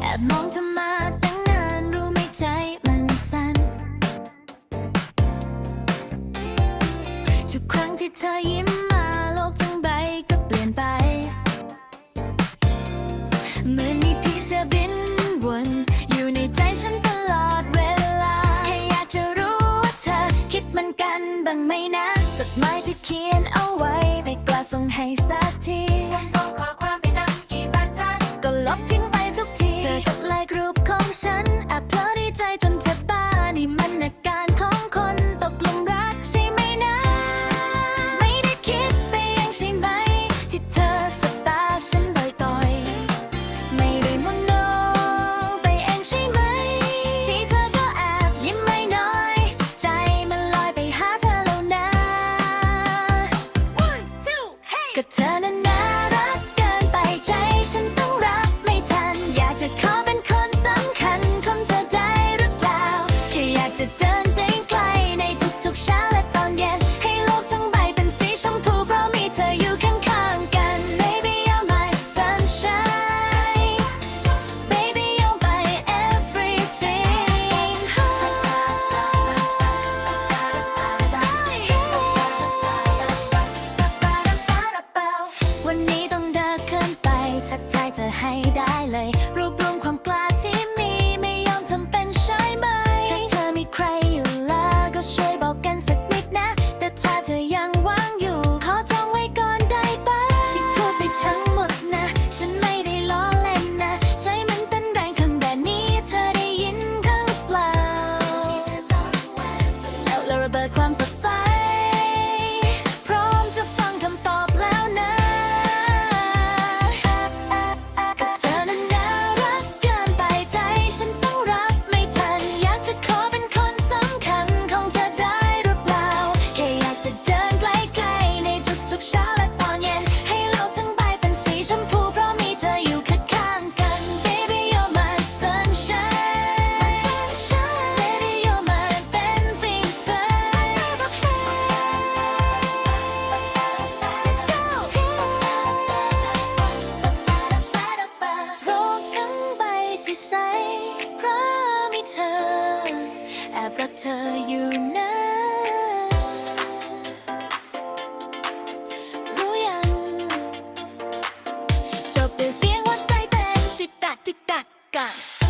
แอบมองเธอมาตั้งนาน รู้ไหมใจมันสันทุกครั้งที่เธอยิ้มางไหมนะ จดหมายที่เขียนเอาไว้ ไม่กล้าส่งให้สักทีผมขอความไปตั้งกี่บาทชัดก็ลบทิ้ could turn a but clumsy 干